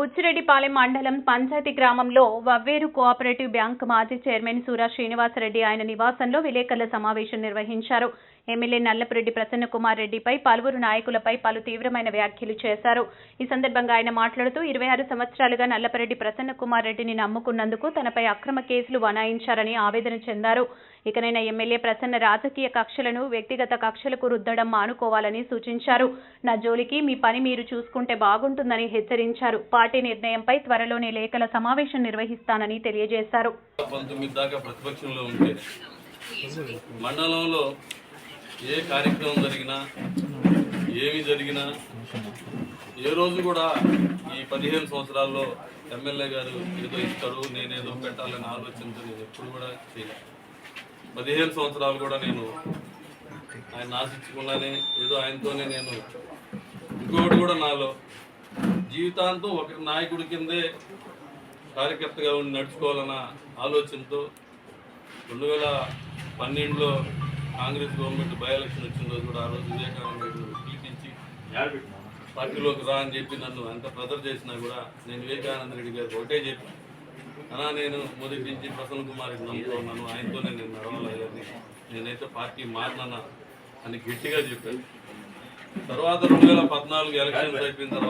బుచ్చిరెడ్డిపాలెం మండలం పంచాయతీ గ్రామంలో Vavveru cooperative bank మాజీ చైర్మన్ సూరా శ్రీనివాసరెడ్డి ఆయన నివాసంలో విలేకరుల సమావేశం నిర్వహించారు. ఎమ్మెల్యే నల్లపురెడ్డి ప్రసన్నకుమార్ రెడ్డిపై పలువురు నాయకులపై పలు తీవ్రమైన వ్యాఖ్యలు చేశారు. ఈ సందర్భంగా ఆయన మాట్లాడుతూ ఇరవై ఆరు సంవత్సరాలుగా నల్లపురెడ్డి ప్రసన్నకుమార్ రెడ్డిని నమ్ముకున్నందుకు తనపై అక్రమ కేసులు వనాయించారని ఆవేదన చెందారు. ఇకనైనా ఎమ్మెల్యే ప్రసన్న రాజకీయ కక్షలను వ్యక్తిగత కక్షలకు రుద్దడం మానుకోవాలని సూచించారు. నా జోలికి మీ పని మీరు చూసుకుంటే బాగుంటుందని హెచ్చరించారు. పార్టీ నిర్ణయంపై త్వరలోనే లేఖల సమావేశం నిర్వహిస్తానని తెలియజేశారు. మండలంలో ఏ కార్యక్రమం జరిగినా ఏమి జరిగినా ఏ రోజు కూడా ఈ పదిహేను సంవత్సరాల్లో ఎమ్మెల్యే గారు ఏదో ఇస్తారు నేనేదో పెట్టాలని ఆలోచనతో నేను ఎప్పుడు కూడా చేయలేదు. పదిహేను సంవత్సరాలు కూడా నేను ఆయన ఆశించకుండానే ఏదో ఆయనతోనే నేను ఇంకోటి కూడా నాలో. జీవితాంతం ఒక నాయకుడి కిందే కార్యకర్తగా ఉండి నడుచుకోవాలన్న ఆలోచనతో రెండు వేల పన్నెండులో కాంగ్రెస్ గవర్నమెంట్ బై ఎలక్షన్ వచ్చిన రోజు కూడా ఆ రోజు వివేకానంద రెడ్డి పిలిపించి పార్టీలోకి రా అని చెప్పి నన్ను ఎంత ప్రదర్ చేసినా కూడా నేను వివేకానంద రెడ్డి గారికి ఒకటే చెప్పి అలా నేను మొదటి నుంచి ప్రసన్న కుమార్ నమ్ముతూ ఉన్నాను. ఆయనతోనే నేను నడవలేదని నేనైతే పార్టీ మారినా అని గట్టిగా చెప్పాను. తర్వాత రెండు వేల పద్నాలుగు ఎలక్షన్స్ అయిపోయిన తర్వాత